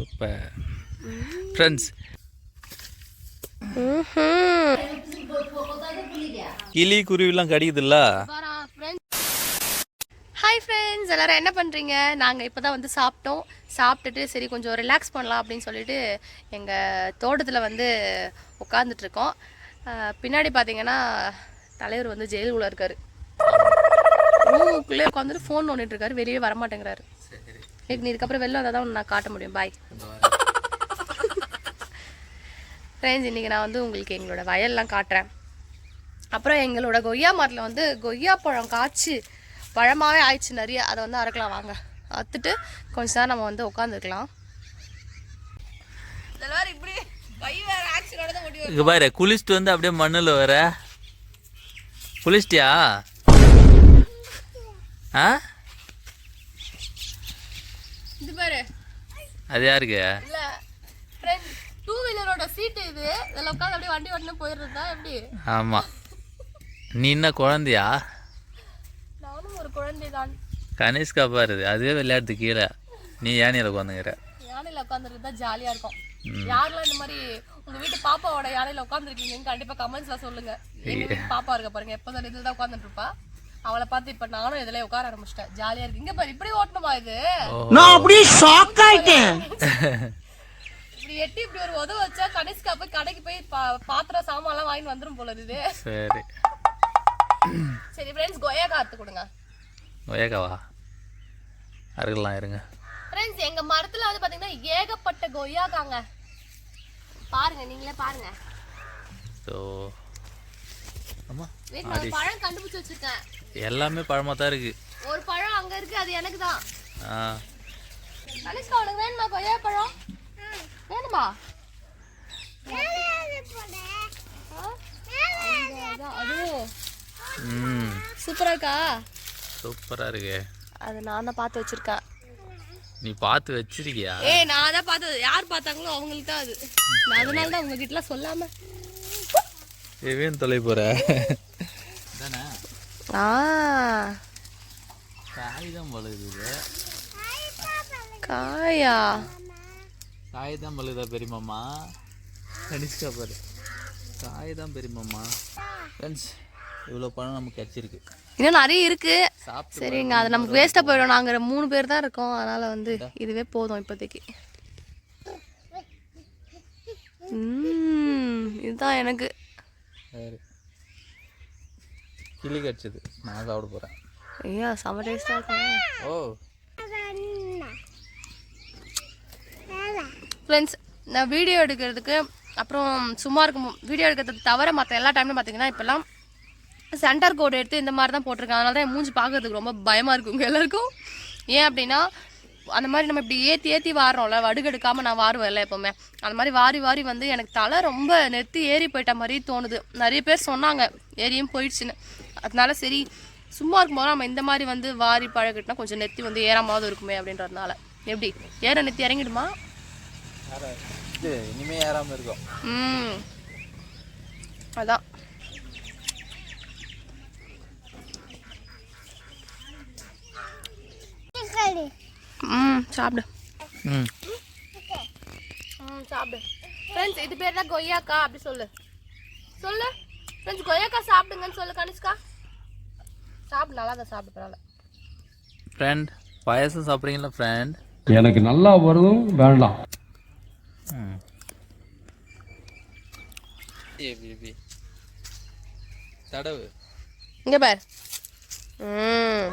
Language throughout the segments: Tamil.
சூப்பர் ஃப்ரெண்ட்ஸ் கிளி குருவிலாம் கடிக்குதுல்ல? ஹாய் ஃப்ரெண்ட்ஸ் எல்லாரும் என்ன பண்ணுறீங்க நாங்கள் இப்போ தான் வந்து சாப்பிட்டோம். சாப்பிட்டுட்டு சரி கொஞ்சம் ரிலாக்ஸ் பண்ணலாம் அப்படின்னு சொல்லிட்டு எங்கள் தோட்டத்தில் வந்து அஹ் பின்னாடி பார்த்தீங்கன்னா தலைவர் வந்து ஜெயிலுக்குள்ளே இருக்காரு. ரூமுக்குள்ளே உட்காந்துட்டு ஃபோன் நோண்டிட்டு இருக்காரு. வெளியே வர மாட்டேங்கிறாரு எனக்கு நீ இதுக்கப்புறம் வெளில வந்தால் தான் நான் காட்ட முடியும். பாய் ஃப்ரெண்ட்ஸ் இன்றைக்கி நான் வந்து உங்களுக்கு எங்களோட வயல்லாம் காட்டுறேன். அப்புறம் எங்களோட கொய்யா மரத்தில் வந்து கொய்யா பழம் காய்ச்சி பழமாகவே ஆயிடுச்சு நிறைய. அதை வந்து அறுக்கலாம் வாங்க. அறுத்துட்டு கொஞ்ச நேரம் நம்ம வந்து உட்காந்துருக்கலாம் இப்படி தான் பாரு குளிச்சுட்டு வந்து அப்படியே மண்ணில் வர. குளிச்சிட்டியா? ஆ இது பாரு அது யாருக்கு? இல்ல ஃப்ரெண்ட் டூ வீலரோட சீட்டு இது. இதில் உட்காந்து அப்படியே வண்டி ஓட்டுன்னு போயிடுறதா எப்படி? ஆமாம் நீ என்ன குழந்தையா? நானும் ஒரு குழந்தை தான் கனிஷ்கா பாரு அதுவே விளையாடுது கீழே. நீ யானையில் உட்காந்துக்கிற? யானையில் உட்காந்துருக்கு தான் ஜாலியாக இருக்கும் யாரெல்லாம் இந்த மாதிரி உங்க வீட்டு பாப்பாவோட யானையில் உட்காந்துருக்கீங்கன்னு கண்டிப்பா கமெண்ட்ஸ்ல சொல்லுங்க. எங்க வீட்டு பாப்பா இருக்க பாருங்க எப்போதான் இதுல தான் உட்காந்துட்டு இருப்பா. அவளை பார்த்து இப்ப நானும் இதுல உட்கார ஆரம்பிச்சிட்டேன். ஜாலியா இருக்கு. இங்க பாரு இப்படி ஓட்டணுமா இது? நான் அப்படியே ஷாக் ஆயிட்டேன். இப்படி எட்டி இப்படி ஒரு உதவ வச்சா கடைசிக்கா போய் கடைக்கு போய் பாத்திரம் சாமான் எல்லாம் வாங்கிட்டு வந்துரும் போல இது சரி. சரி ஃப்ரெண்ட்ஸ் கொய்யா காத்து கொடுங்க. ஒயக்காவா அருகலாம் இருங்க. ஃப்ரெண்ட்ஸ் எங்க மரத்துல வந்து பாத்தீங்கன்னா ஏகப்பட்ட கொய்யாக்காங்க. பாருங்க நீங்களே பாருங்க. ஸோ ஒரு பழம் கண்டுபிடிச்சு வச்சிருக்கேன். எல்லாமே பழமாக தான் இருக்கு. ஒரு பழம் அங்க இருக்கு அது எனக்கு தான். ஆ. உனக்கு வேணுமா கொய்யா பழம்? வேணுமா? ம். சூப்பரா இருக்கா? சூப்பராக இருக்கு. அது நான் தான் பார்த்து வச்சிருக்கேன். நீ பார்த்து வச்சிருக்கியா? ஏய் நான் தான் பார்த்தது. யார் பார்த்தாங்களோ அவங்களுக்கு தான் அது. நான் அதனால தான் உங்ககிட்டலாம் சொல்லாம. எவையும் தொலை போகிற ஆ. காய் தான் பழுகுது காயா? காய் தான் பழுகுதா பெரியமாமா? கணிஷ்கா பாரு. காய் தான் பெரியமாமா. ஃப்ரெண்ட்ஸ் இவ்வளோ பழம் நமக்கு கிடச்சிருக்கு இன்னும் நிறைய இருக்கு. சரிங்க அது நமக்கு வேஸ்ட்டாக போயிடும். நாங்கள் மூணு பேர் தான் இருக்கோம். அதனால வந்து இதுவே போதும் இப்போதைக்கு. இதுதான் எனக்கு. கிளி கிடச்சிது. நான் சாப்பிட போகிறேன் ஐயா செம்ம டேஸ்டாக இருக்கும் ஓ. ஃப்ரெண்ட்ஸ் நான் வீடியோ எடுக்கிறதுக்கு அப்புறம் சும்மா இருக்கும் வீடியோ எடுக்கிறது தவிர மற்ற எல்லா டைம்லையும் பார்த்தீங்கன்னா இப்போல்லாம் சென்டர் கோடு எடுத்து இந்த மாதிரி தான் போட்டிருக்கேன் அதனால தான் மூஞ்சி பார்க்கறதுக்கு ரொம்ப பயமாக இருக்கும் உங்க எல்லாருக்கும். ஏன் அப்படின்னா அந்த மாதிரி நம்ம இப்படி ஏற்றி ஏற்றி வாடுறோம்ல வடுகெடுக்காமல் நான் வாருவேன்ல எப்போவுமே. அந்த மாதிரி வாரி வாரி வந்து எனக்கு தலை ரொம்ப நெத்தி ஏறி போயிட்ட மாதிரி தோணுது. நிறைய பேர் சொன்னாங்க ஏறியும் போயிடுச்சுன்னு. அதனால சரி சும்மா இருக்கும்போது நம்ம இந்த மாதிரி வந்து வாரி பழகிட்டோம்னா கொஞ்சம் நெத்தி வந்து ஏறாமாவது இருக்குமே அப்படின்றதுனால. எப்படி? ஏற நெத்தி இறங்கிடுமா? இது இனிமே ஏறாமல் இருக்கும். ம். அதான். ம் சாப்பிடு. ம். ம் சாப்பிடு. ஃப்ரெண்ட்ஸ் இது பேர் தான் கொய்யாக்கா அப்படி சொல்லு. சொல்லு. ஃப்ரெண்ட்ஸ் கொய்யாக்கா சாப்பிடுங்கன்னு சொல்லு கனிஷ்கா. சாப்பிடு நல்லா தான் சாப்பிடு பரவாயில்ல ஃப்ரெண்ட் பாயசம் சாப்பிட்றீங்களா ஃப்ரெண்ட் எனக்கு நல்லா வருதும் வேண்டாம். தடவு. இங்க பார். ம்.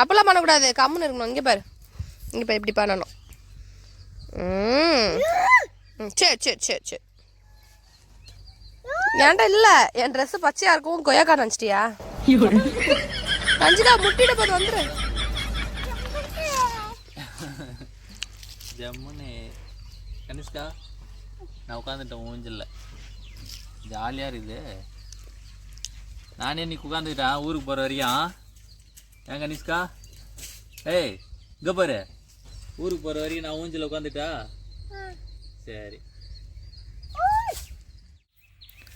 அப்பெல்லாம் பண்ணக்கூடாது கம்முன்னு இருக்கணும். இங்கே பாரு. இங்கே பாரு இப்படி பண்ணணும். ம். ம், சரி சரி சரி சரி ஏன்டா இல்லை? என் ட்ரெஸ்ஸு பச்சையாக இருக்கும் கொய்யாக்கா நினச்சிட்டியா? ரஞ்சிதா முட்டிட போது வந்துரு. ஜம்முன்னு கனிஷ்கா நான் உட்காந்துட்டேன் மூஞ்சில்ல ஜாலியாக இருக்குது. நானே இன்னைக்கு உட்காந்துக்கிட்டேன் ஊருக்கு போகிற வரைக்கும் ஏன் கனிஷ்கா? ஏய் இங்கே பாரு. ஊருக்கு போகிற வரைக்கும் நான் ஊஞ்சில் உட்காந்துட்டா சரி வந்து பெருகிட்டா போயிடுறேன் எங்க வச்சா தெரியல எங்க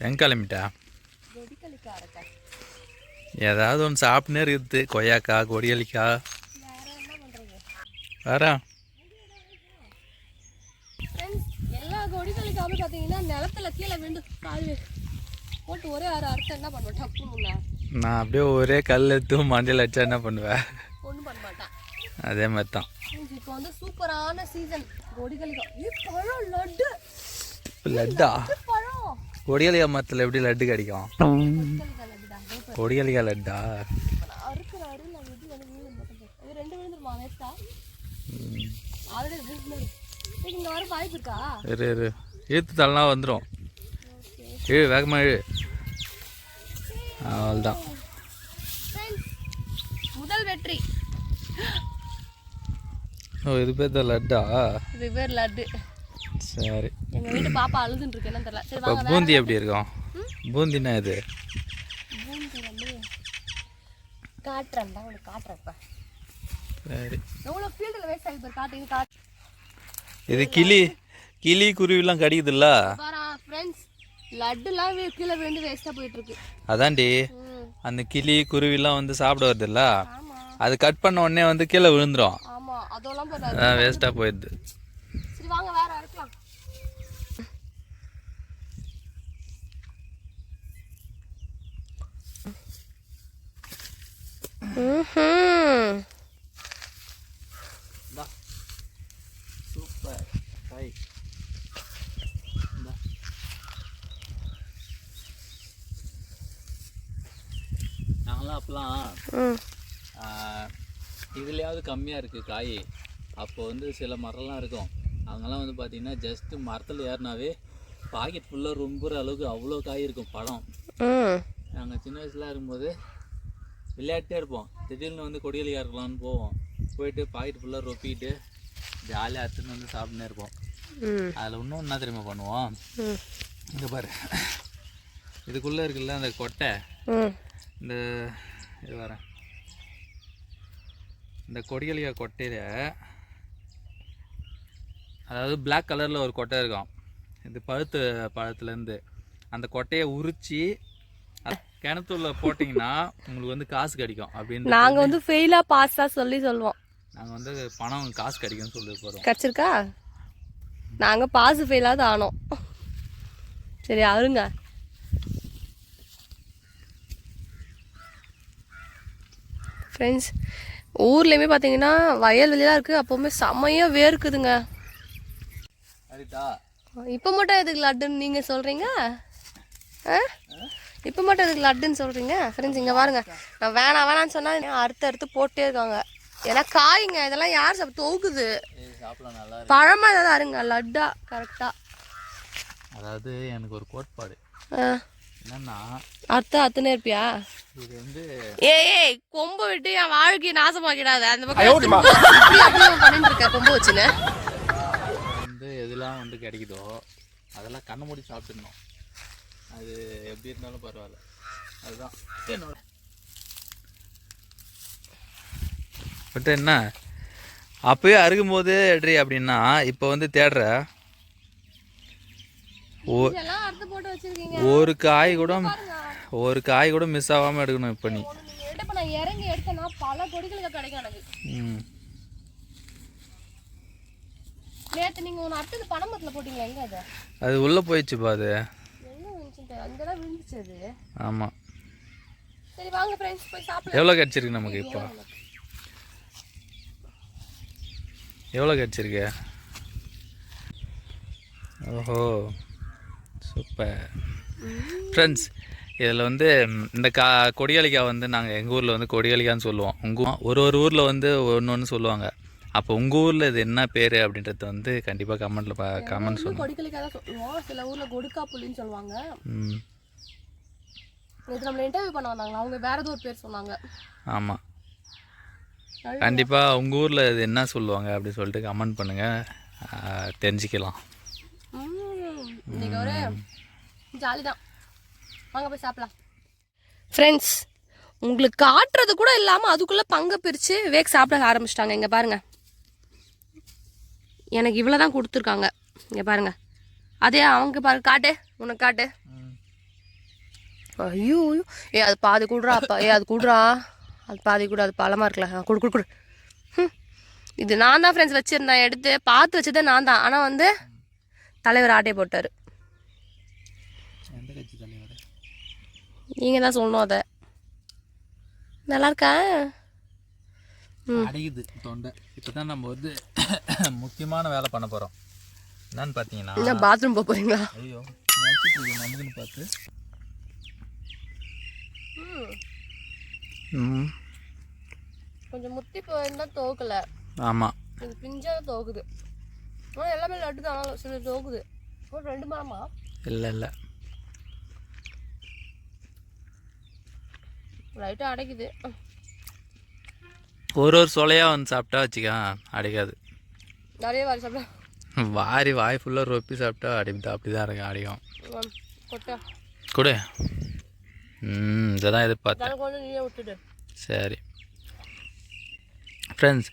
எங்க கிளம்பிட்டா? ஏதாவது ஒன்று சாப்பிட்டுனே இருக்குது. கொய்யாக்காய் கொடியலிக்காய் வேற எல்லா கொடிகளுக்காக பார்த்தீங்கன்னா நிலத்துல கீழே விழுந்து கால் போட்டு ஒரே ஆறு அறுத்தம் என்ன பண்ணுவேன் டப்புன்னு நான் அப்படியே ஒரே கல் எடுத்து மண்டையில் அடிச்சா என்ன பண்ணுவேன் ஒன்றும் பண்ண மாட்டேன். அதே மாதிரி தான் இப்போ வந்து சூப்பரான சீசன் கொடிகளுக்கு பழம் லட்டு. லட்டா? கொடியலிக்காய் மரத்தில் எப்படி லட்டு கிடைக்கும்? கொடியலிக்காய் லட்டா? இரு இரு. இழுத்து தள்ளனா வந்துடும் இழு வேகமாக இழு. ஃப்ரெண்ட்ஸ் முதல் வெற்றி. ஓ இது பேர் தான் லட்டா? இது பேர் லட்டு. சரி. எங்க வீட்டு பாப்பா அழுதுன்னு இருக்கு என்னன்னு தெரியல. சரி வாங்க பூந்தி எப்படி இருக்கும்? பூந்தினா இது பூந்தி வந்து உனக்கு காட்டுறேன் இப்போ. சரி. எவ்வளோ ஃபீல்டில் வேஸ்ட் ஆகி பாரு காட்டு இது காட்டு. இது கிளி கிளி குருவிலாம் கடிக்குதுல்ல? பாரா ஃப்ரெண்ட்ஸ் லட்டுலாம் கீழே விழுந்து வேஸ்ட்டாக போயிட்டு இருக்கு அதான்டி அந்த கிளி குருவிலாம் வந்து சாப்பிட வருதுல்ல? அது கட் பண்ண உடனே வந்து கீழே விழுந்துரும். ஆமா அதெல்லாம் வேஸ்ட்டாக போயிடுது. சரி வாங்க வேற அறுக்கலாம் சூப்பர் ஹாய் நாங்களாம் அப்போலாம் ம். இதுலேயாவது கம்மியாக இருக்குது காய். அப்போ வந்து சில மரம்லாம் இருக்கும். அங்கெல்லாம் வந்து பார்த்திங்கன்னா ஜஸ்ட்டு மரத்தில் ஏறினாவே பாக்கெட் ஃபுல்லாக ரொம்புற அளவுக்கு அவ்வளோ காய் இருக்கும் பழம். நாங்கள் சின்ன வயசுல இருக்கும்போது விளையாட்டே இருப்போம். திடீர்னு வந்து கொடியலியாக இருக்கலாம்னு போவோம். போயிட்டு பாக்கெட் ஃபுல்லாக ரொப்பிட்டு ஜாலியாக அத்துன்னு வந்து சாப்பிட்டுனே இருப்போம். அதில் இன்னும் என்ன தெரியுமா பண்ணுவோம்? இங்கே பாரு. இதுக்குள்ளே இருக்குல்ல அந்த கொட்டை? இந்த இது வரேன் இந்த கொடியலியா கொட்டையில் அதாவது Black கலரில் ஒரு கொட்டை இருக்கும். இது பழுத்து பழத்துலேருந்து. அந்த கொட்டையை உரித்து கிணத்துல போட்டிங்கன்னா உங்களுக்கு வந்து காசு கிடைக்கும் அப்படின்னு நாங்கள் வந்து ஃபெயிலாக பாஸா சொல்லி சொல்லுவோம். நாங்கள் வந்து பணம் காசு கிடைக்கும்னு சொல்லி போகிறோம் கிடச்சிருக்கா? நாங்கள் பாஸ் ஃபெயிலாவது ஆனோம். சரி அருங்க. ஃப்ரெண்ட்ஸ் ஊர்லேயுமே பார்த்தீங்கன்னா வயல்வெளிலாம் இருக்குது அப்போவுமே செம்மையாக வேர்க்குதுங்க. இப்போ மட்டும் எதுக்கு லட்டுன்னு நீங்கள் சொல்கிறீங்க ஆ? இப்போ மட்டும் எதுக்கு லட்டுன்னு சொல்கிறீங்க ஃப்ரெண்ட்ஸ் இங்கே பாருங்க. நான் வேணாம் வேணாம்னு சொன்னால் அறுத்து அறுத்து போட்டே இருக்காங்க. ஏன்னா காய்ங்க இதெல்லாம் யார் சாப்பிட்டு நல்லா பழமாக ஏதாவது அருங்க லட்டா கரெக்டாக அதாவது எனக்கு ஒரு கோட்பாடு. என்னன்னா அத்துனே இருப்பியா? இது வந்து ஏய் ஏய் கொம்பு விட்டு என் வாழ்க்கையை நாசமாக்கிடாத. அந்த பக்கம் பண்ணிட்டு இருக்க கொம்பு வச்சுன்னு? வந்து எதெல்லாம் வந்து கிடைக்குதோ அதெல்லாம் கண்ணை மூடி சாப்பிட்டுடணும். அது எப்படி இருந்தாலும் பரவாயில்ல. அதுதான். என்னோட. பட் என்ன? அப்பயே அருகும்போது எட்ரி அப்படின்னா இப்போ வந்து தேடுற. ஒரு காய் கூட ஒரு காய் கூட மிஸ் ஆகாமல் எடுக்கணும் இப்போ நீ. இறங்கி எடுத்தேன்னா பல கொடிகளுக்கு கிடைக்கும் எனக்கு. ம். நேத்து நீங்க ஒன்று அடுத்தது பணமரத்தில் போட்டீங்க எங்க அது? அது உள்ளே போயிடுச்சுப்பா அது. அங்கதான் விழுந்துச்சு அது. ஆமாம் சரி வாங்க ஃப்ரெண்ட்ஸ் போய் சாப்பிடலாம். எவ்வளோ கிடச்சிருக்கு நமக்கு இப்போ? எவ்வளோ கிடச்சிருக்கு? ஓஹோ சூப்பர் ஃப்ரெண்ட்ஸ் இதில் வந்து இந்த கா கொடியாளிக்காய் வந்து நாங்கள் எங்கள் ஊரில் வந்து கொடியாளிக்கான்னு சொல்லுவோம். உங்கள் ஒரு ஒரு ஊரில் வந்து ஒன்று ஒன்று சொல்லுவாங்க. அப்போ உங்கள் ஊரில் இது என்ன பேர் அப்படின்றத வந்து கண்டிப்பாக கமெண்ட்டில் கமெண்ட் சொல்லுங்கள் கொடிகளுக்காக தான் சொல்லுவோம். சில ஊர்ல கொடுக்கா புள்ளின்னு சொல்லுவாங்க. ம். நேற்று நம்மள இன்டர்வியூ பண்ண வந்தாங்களா அவங்க வேற ஏதோ ஒரு பேர் சொன்னாங்க. ஆமாம் கண்டிப்பாக உங்கள் ஊரில் இது என்ன சொல்லுவாங்க அப்படி சொல்லிட்டு கமெண்ட் பண்ணுங்கள் தெரிஞ்சுக்கலாம். ஒரு ஜாலி தான் வாங்க போய் சாப்பிடலாம். ஃப்ரெண்ட்ஸ் உங்களுக்கு காட்டுறது கூட இல்லாமல் அதுக்குள்ளே பங்கை பிரித்து வேக் சாப்பிட ஆரம்பிச்சிட்டாங்க. இங்கே பாருங்க. எனக்கு இவ்வளோ தான் கொடுத்துருக்காங்க. இங்கே பாருங்க. அதே அவங்க பாரு காட்டு. உனக்கு காட்டு. ஐயோ ஐயோ. ஏ அது பாதி கூடுறா அப்பா ஏ அது கூடுறா. அது பாதி கூட அது பழமா இருக்கல குடு குடு குடு. இது நான் தான் ஃப்ரெண்ட்ஸ் வச்சுருந்தேன். எடுத்து பார்த்து வச்சதே நான் தான். ஆனால் வந்து தலைவர் ஆட்டையை போட்டார். நீங்கள் தான் சொல்லணும் அதை. நல்லா இருக்கா? அடையுது தொண்டை. இப்போ தான் நம்ம வந்து முக்கியமான வேலை பண்ண போகிறோம் என்னன்னு பார்த்தீங்கன்னா பாத்ரூம் போக போகிறீங்களா ஐயோ நமக்குன்னு பார்த்து. ம். கொஞ்சம் முத்தி போயிருந்தா தோக்கல. ஆமாம் இது பிஞ்சா தோக்குது. ஆனால் எல்லாமே லட்டு தான் சில தோக்குது. ஒரு ரெண்டு மரமா? இல்லை இல்லை. லைட்டாக அடைக்குது. ஒரு ஒரு சொலையாக வந்து சாப்பிட்டா வச்சுக்க அடிக்காது. நிறைய வாரி சாப்பிட. வாரி வாய் ஃபுல்லாக ரொப்பி சாப்பிட்டா அடிப்பா அப்படி தான் இருக்கு அடிக்கும். கொடு. ம் இதை தான் எதிர்பார்த்தேன் சரி. ஃப்ரெண்ட்ஸ்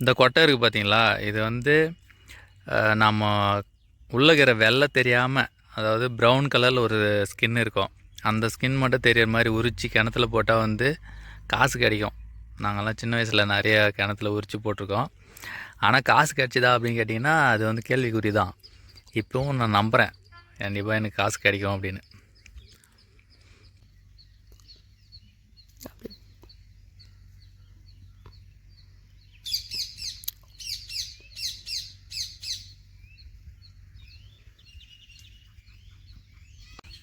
இந்த கொட்டை இருக்குது பார்த்தீங்களா இது வந்து நம்ம உள்ளே இருக்கிற வெள்ளை தெரியாமல் அதாவது ப்ரௌன் கலரில் ஒரு ஸ்கின் இருக்கும். அந்த ஸ்கின் மட்டும் தெரியற மாதிரி உரிச்சு கிணத்துல போட்டால் வந்து காசு கிடைக்கும். நாங்கள்லாம் சின்ன வயசில் நிறைய கிணத்துல உரிச்சு போட்டிருக்கோம். ஆனால் காசு கிடைச்சிதா அப்படின்னு கேட்டிங்கன்னா அது வந்து கேள்விக்குறி தான் இப்போவும் நான் நம்புகிறேன் கண்டிப்பாக எனக்கு காசு கிடைக்கும் அப்படின்னு.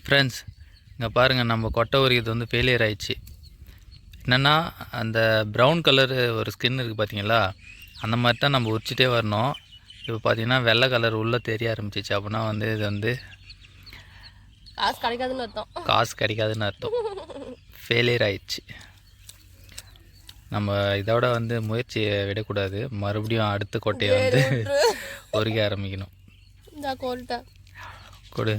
ஃப்ரெண்ட்ஸ் இங்கே பாருங்கள் நம்ம கொட்டை உரிக்கிறது வந்து ஃபெயிலியர் ஆயிடுச்சு. என்னென்னா அந்த ப்ரௌன் கலரு ஒரு ஸ்கின் இருக்குது பார்த்தீங்களா அந்த மாதிரி தான் நம்ம உரிச்சிட்டே வரணும். இப்போ பார்த்தீங்கன்னா வெள்ளை கலர் உள்ளே தெரிய ஆரம்பிச்சிச்சு அப்படின்னா வந்து இது வந்து காசு கிடைக்காதுன்னு அர்த்தம். காசு கிடைக்காதுன்னு அர்த்தம். ஃபெயிலியர் ஆயிடுச்சு. நம்ம இதோட வந்து முயற்சியை விடக்கூடாது. மறுபடியும் அடுத்த கொட்டையை வந்து உரிக்க ஆரம்பிக்கணும். கொடு.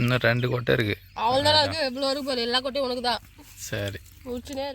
இன்னும் ரெண்டு கொட்டை இருக்குது அவள் தான் இருக்கு? எவ்வளோ இருக்கு எல்லா கொட்டையும் உனக்கு தான் சரி முடிச்சுனே